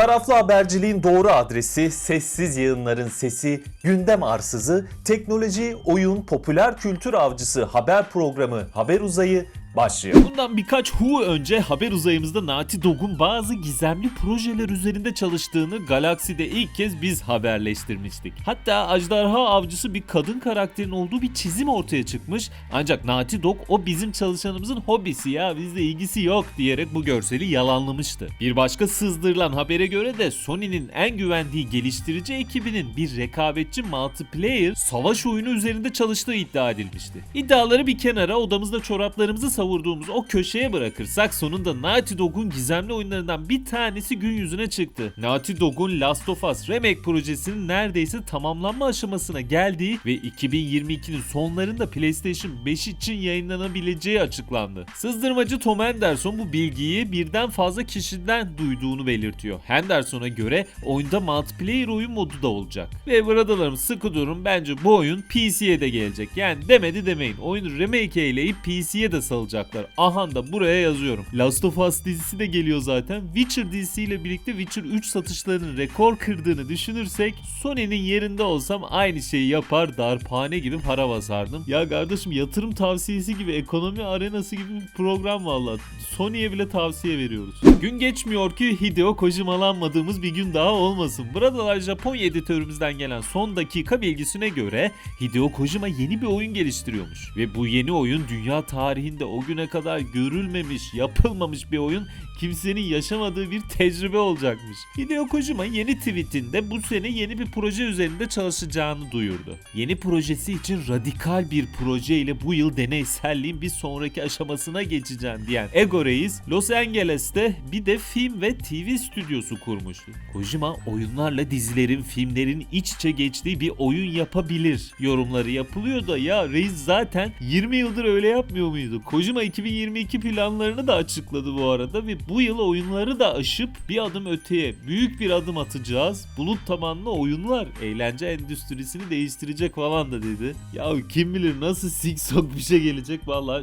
Taraflı haberciliğin doğru adresi, sessiz yayınların sesi, gündem arsızı, teknoloji, oyun, popüler kültür avcısı haber programı Haber Uzayı başlıyor. Bundan birkaç hu önce haber uzayımızda Naughty Dog'un bazı gizemli projeler üzerinde çalıştığını Galaxy'de ilk kez biz haberleştirmiştik. Hatta Ajdarha Avcısı bir kadın karakterin olduğu bir çizim ortaya çıkmış. Ancak Naughty Dog o bizim çalışanımızın hobisi ya bizle ilgisi yok diyerek bu görseli yalanlamıştı. Bir başka sızdırılan habere göre de Sony'nin en güvendiği geliştirici ekibinin bir rekabetçi multiplayer savaş oyunu üzerinde çalıştığı iddia edilmişti. İddiaları bir kenara odamızda çoraplarımızı savurduğumuz o köşeye bırakırsak sonunda Naughty Dog'un gizemli oyunlarından bir tanesi gün yüzüne çıktı. Naughty Dog'un Last of Us Remake projesinin neredeyse tamamlanma aşamasına geldiği ve 2022'nin sonlarında PlayStation 5 için yayınlanabileceği açıklandı. Sızdırmacı Tom Henderson bu bilgiyi birden fazla kişiden duyduğunu belirtiyor. Henderson'a göre oyunda multiplayer oyun modu da olacak. Ve bradalarım sıkı durun bence bu oyun PC'ye de gelecek. Yani demedi demeyin. Oyunu remake eyleyip PC'ye de salacaklar. Aha da buraya yazıyorum. Last of Us dizisi de geliyor zaten. Witcher dizisiyle birlikte Witcher 3 satışlarının rekor kırdığını düşünürsek Sony'nin yerinde olsam aynı şeyi yapar darphane gibi para basardım. Ya kardeşim yatırım tavsiyesi gibi ekonomi arenası gibi bir program valla. Sony'ye bile tavsiye veriyoruz. Gün geçmiyor ki Hideo Kojima'lanmadığımız bir gün daha olmasın. Burada Japonya editörümüzden gelen son dakika bilgisine göre Hideo Kojima yeni bir oyun geliştiriyormuş. Ve bu yeni oyun dünya tarihinde o güne kadar görülmemiş, yapılmamış bir oyun kimsenin yaşamadığı bir tecrübe olacakmış. Hideo Kojima yeni tweetinde bu sene yeni bir proje üzerinde çalışacağını duyurdu. Yeni projesi için radikal bir proje ile bu yıl deneyselliğin bir sonraki aşamasına geçeceğim diyen Ego Reis, Los Angeles'te bir de film ve TV stüdyosu kurmuştu. Kojima oyunlarla dizilerin, filmlerin iç içe geçtiği bir oyun yapabilir yorumları yapılıyor da ya Reis zaten 20 yıldır öyle yapmıyor muydu? Kojima 2022 planlarını da açıkladı bu arada ve bu yıl oyunları da aşıp bir adım öteye büyük bir adım atacağız. Bulut tabanlı oyunlar eğlence endüstrisini değiştirecek falan da dedi. Ya kim bilir nasıl siksok bir şey gelecek valla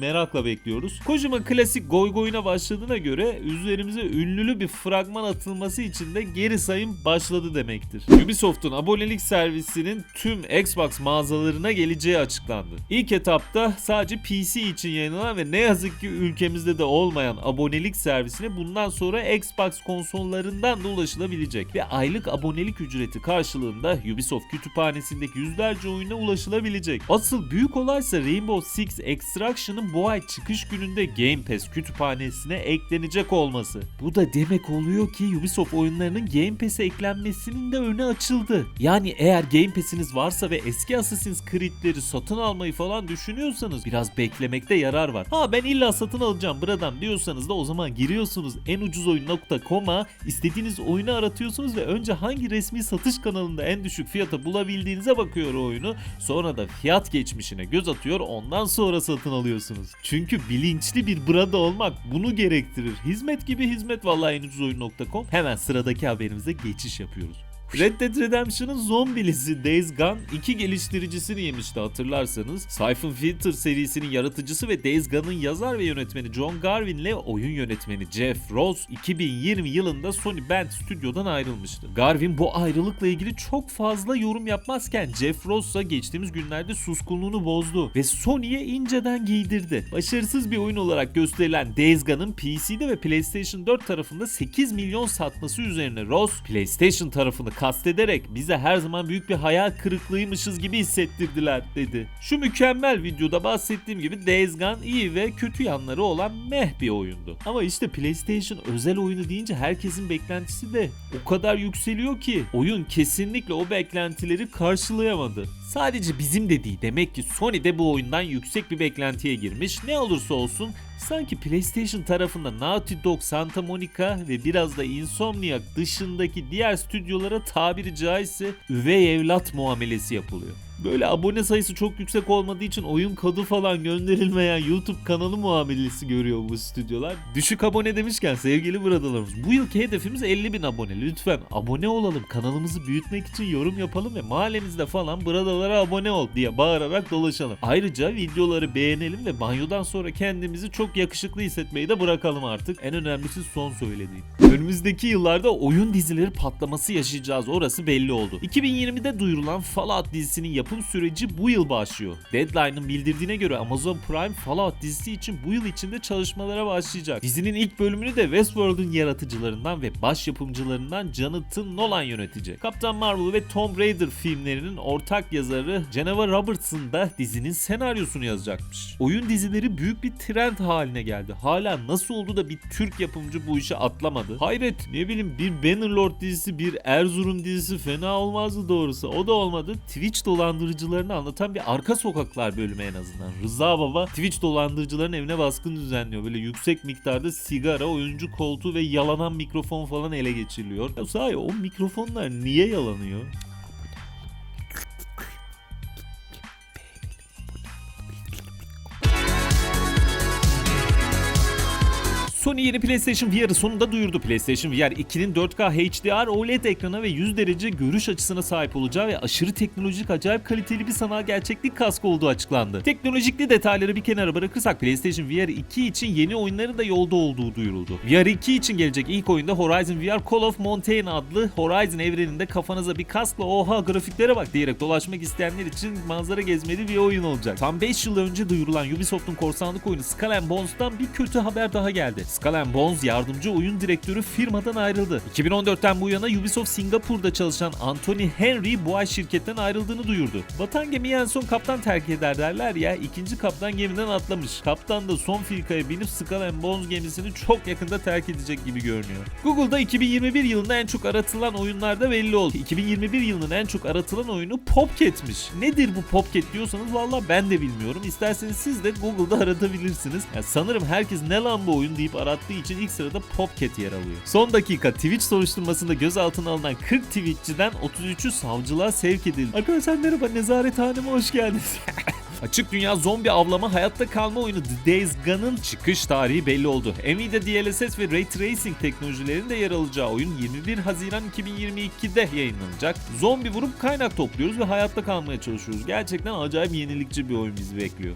merakla bekliyoruz. Kojima klasik goy goyuna başladığına göre üzerimize ünlülü bir fragman atılması için de geri sayım başladı demektir. Ubisoft'un abonelik servisinin tüm Xbox mağazalarına geleceği açıklandı. İlk etapta sadece PC için yayınlanan ve ne yazık ki ülkemizde de olmayan abonelik servisine bundan sonra Xbox konsollarından da ulaşılabilecek ve aylık abonelik ücreti karşılığında Ubisoft kütüphanesindeki yüzlerce oyuna ulaşılabilecek. Asıl büyük olaysa Rainbow Six Extraction'ın bu ay çıkış gününde Game Pass kütüphanesine eklenecek olması. Bu da demek oluyor ki Ubisoft oyunlarının Game Pass'e eklenmesinin de önü açıldı. Yani eğer Game Pass'iniz varsa ve eski Assassin's Creed'leri satın almayı falan düşünüyorsanız biraz beklemekte yarar var. Ha ben illa satın alacağım buradan diyorsanız da o zaman giriyorsunuz en ucuz oyun.com'a istediğiniz oyunu aratıyorsunuz ve önce hangi resmi satış kanalında en düşük fiyata bulabildiğinize bakıyor oyunu. Sonra da fiyat geçmişine göz atıyor ondan sonra satın alıyorsunuz. Çünkü bilinçli bir brada olmak bunu gerektirir. Hizmet gibi hizmet vallahi en ucuz oyun.com. Hemen sıradaki haberimize geçiş yapıyoruz. Red Dead Redemption'ın zombilisi Days Gone iki geliştiricisini yemişti hatırlarsanız. Siphon Filter serisinin yaratıcısı ve Days Gone'ın yazar ve yönetmeni John Garvin ile oyun yönetmeni Jeff Rose 2020 yılında Sony Band stüdyodan ayrılmıştı. Garvin bu ayrılıkla ilgili çok fazla yorum yapmazken Jeff Rose ise geçtiğimiz günlerde suskunluğunu bozdu ve Sony'ye inceden giydirdi. Başarısız bir oyun olarak gösterilen Days Gone'ın PC'de ve PlayStation 4 tarafında 8 milyon satması üzerine Rose PlayStation tarafını kastederek bize her zaman büyük bir hayal kırıklığıymışız gibi hissettirdiler dedi. Şu mükemmel videoda bahsettiğim gibi Days Gone iyi ve kötü yanları olan meh bir oyundu. Ama işte PlayStation özel oyunu deyince herkesin beklentisi de o kadar yükseliyor ki oyun kesinlikle o beklentileri karşılayamadı. Sadece bizim de değil demek ki Sony de bu oyundan yüksek bir beklentiye girmiş. Ne olursa olsun sanki PlayStation tarafında Naughty Dog, Santa Monica ve biraz da Insomniac dışındaki diğer stüdyolara tabiri caizse üvey evlat muamelesi yapılıyor. Böyle abone sayısı çok yüksek olmadığı için oyun kodu falan gönderilmeyen YouTube kanalı muamelesi görüyor bu stüdyolar. Düşük abone demişken sevgili bradalarımız bu yılki hedefimiz 50 bin abone. Lütfen abone olalım. Kanalımızı büyütmek için yorum yapalım ve mahallemizde falan bradalara abone ol diye bağırarak dolaşalım. Ayrıca videoları beğenelim ve banyodan sonra kendimizi çok yakışıklı hissetmeyi de bırakalım artık. En önemlisi son söylediğim. Önümüzdeki yıllarda oyun dizileri patlaması yaşayacağız. Orası belli oldu. 2020'de duyurulan Fallout dizisinin yapım süreci bu yıl başlıyor. Deadline'ın bildirdiğine göre Amazon Prime Fallout dizisi için bu yıl içinde çalışmalara başlayacak. Dizinin ilk bölümünü de Westworld'un yaratıcılarından ve baş yapımcılarından Jonathan Nolan yönetecek. Captain Marvel ve Tomb Raider filmlerinin ortak yazarı Geneva Robertson da dizinin senaryosunu yazacakmış. Oyun dizileri büyük bir trend haline geldi. Hala nasıl oldu da bir Türk yapımcı bu işe atlamadı? Hayret ne bileyim bir Bannerlord dizisi bir Erzurum dizisi fena olmazdı doğrusu. O da olmadı. Twitch dolandırıcılarını anlatan bir arka sokaklar bölümü en azından. Rıza Baba Twitch dolandırıcıların evine baskın düzenliyor. Böyle yüksek miktarda sigara, oyuncu koltuğu ve yalanan mikrofon falan ele geçiriliyor. Ya sahi o mikrofonlar niye yalanıyor? Sony yeni PlayStation VR'ı sonunda duyurdu. PlayStation VR 2'nin 4K HDR OLED ekrana ve 100 derece görüş açısına sahip olacağı ve aşırı teknolojik acayip kaliteli bir sanal gerçeklik kaskı olduğu açıklandı. Teknolojikli detayları bir kenara bırakırsak PlayStation VR 2 için yeni oyunların da yolda olduğu duyuruldu. VR 2 için gelecek ilk oyunda Horizon VR Call of Montaigne adlı Horizon evreninde kafanıza bir kaskla oha grafiklere bak diyerek dolaşmak isteyenler için manzara gezmeli bir oyun olacak. Tam 5 yıl önce duyurulan Ubisoft'un korsanlık oyunu Skull Bones'tan bir kötü haber daha geldi. Skull Bones yardımcı oyun direktörü firmadan ayrıldı. 2014'ten bu yana Ubisoft Singapur'da çalışan Anthony Henry bu ay şirketten ayrıldığını duyurdu. Vatan gemiyi en son kaptan terk eder derler ya ikinci kaptan gemiden atlamış. Kaptan da son filkaya binip Skull Bones gemisini çok yakında terk edecek gibi görünüyor. Google'da 2021 yılında en çok aratılan oyunlarda belli oldu. 2021 yılının en çok aratılan oyunu Popcat'miş. Nedir bu Popcat diyorsanız valla ben de bilmiyorum. İsterseniz siz de Google'da aratabilirsiniz. Ya sanırım herkes ne lan bu oyun deyip arattığı için ilk sırada Popcat yer alıyor. Son dakika Twitch soruşturmasında gözaltına alınan 40 Twitch'çiden 33'ü savcılığa sevk edildi. Arkadaşlar merhaba nezarethaneme hoş geldiniz. Açık dünya zombi avlama hayatta kalma oyunu The Days Gone'ın çıkış tarihi belli oldu. Nvidia DLSS ve Ray Tracing teknolojilerinin de yer alacağı oyun 21 Haziran 2022'de yayınlanacak. Zombi vurup kaynak topluyoruz ve hayatta kalmaya çalışıyoruz. Gerçekten acayip yenilikçi bir oyun bizi bekliyor.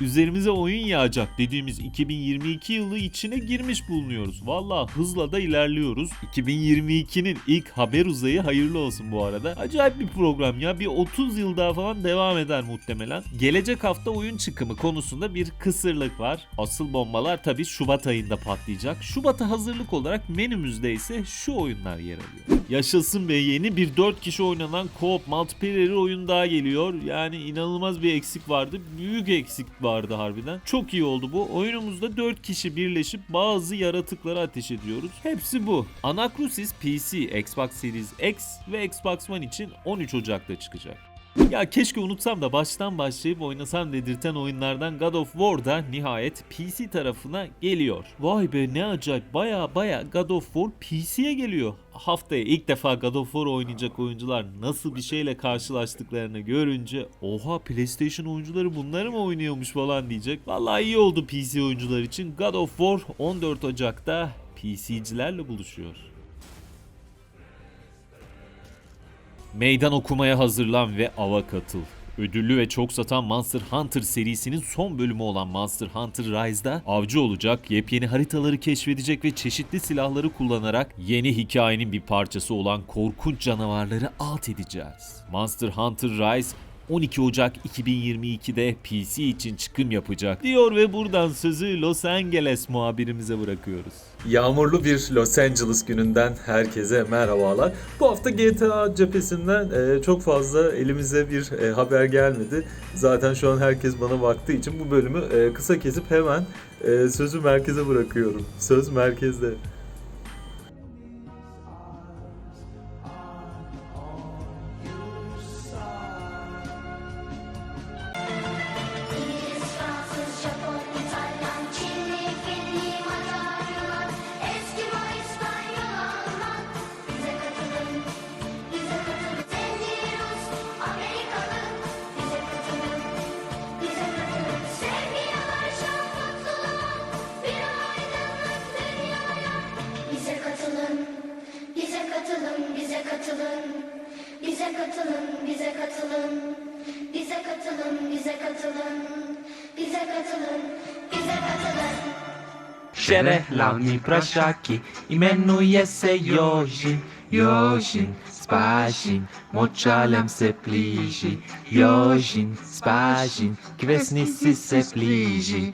Üzerimize oyun yağacak dediğimiz 2022 yılı içine girmiş bulunuyoruz. Valla hızla da ilerliyoruz. 2022'nin ilk haber uzayı hayırlı olsun bu arada. Acayip bir program ya. Bir 30 yıl daha falan devam eder muhtemelen. Gelecek hafta oyun çıkımı konusunda bir kısırlık var. Asıl bombalar tabi Şubat ayında patlayacak. Şubat'a hazırlık olarak menümüzde ise şu oyunlar yer alıyor. Yaşasın be yeni bir 4 kişi oynanan co-op multiplayer oyun daha geliyor. Yani inanılmaz bir eksik vardı. Büyük eksik vardı harbiden. Çok iyi oldu bu. Oyunumuzda 4 kişi birleşip bazı yaratıkları ateş ediyoruz. Hepsi bu. Anakrusis PC, Xbox Series X ve Xbox One için 13 Ocak'ta çıkacak. Ya keşke unutsam da baştan başlayıp oynasam dedirten oyunlardan God of War da nihayet PC tarafına geliyor. Vay be ne acayip baya baya God of War PC'ye geliyor. Haftaya ilk defa God of War oynayacak oyuncular nasıl bir şeyle karşılaştıklarını görünce oha PlayStation oyuncuları bunları mı oynuyormuş falan diyecek. Vallahi iyi oldu PC oyuncular için. God of War 14 Ocak'ta PC'cilerle buluşuyor. Meydan okumaya hazırlan ve ava katıl. Ödüllü ve çok satan Monster Hunter serisinin son bölümü olan Monster Hunter Rise'da avcı olacak, yepyeni haritaları keşfedecek ve çeşitli silahları kullanarak yeni hikayenin bir parçası olan korkunç canavarları alt edeceğiz. Monster Hunter Rise 12 Ocak 2022'de PC için çıkım yapacak diyor ve buradan sözü Los Angeles muhabirimize bırakıyoruz. Yağmurlu bir Los Angeles gününden herkese merhabalar. Bu hafta GTA cephesinden e, çok fazla elimize bir e, haber gelmedi. Zaten şu an herkes bana baktığı için bu bölümü e, kısa kesip hemen e, sözü merkeze bırakıyorum. Söz merkezde. bize katılın, bize katılın. Şerehlavni praşaki imenuje se Jožin, Jožin, spažin, močalem se bliži. Jožin, spažin, kvesni si se bliži.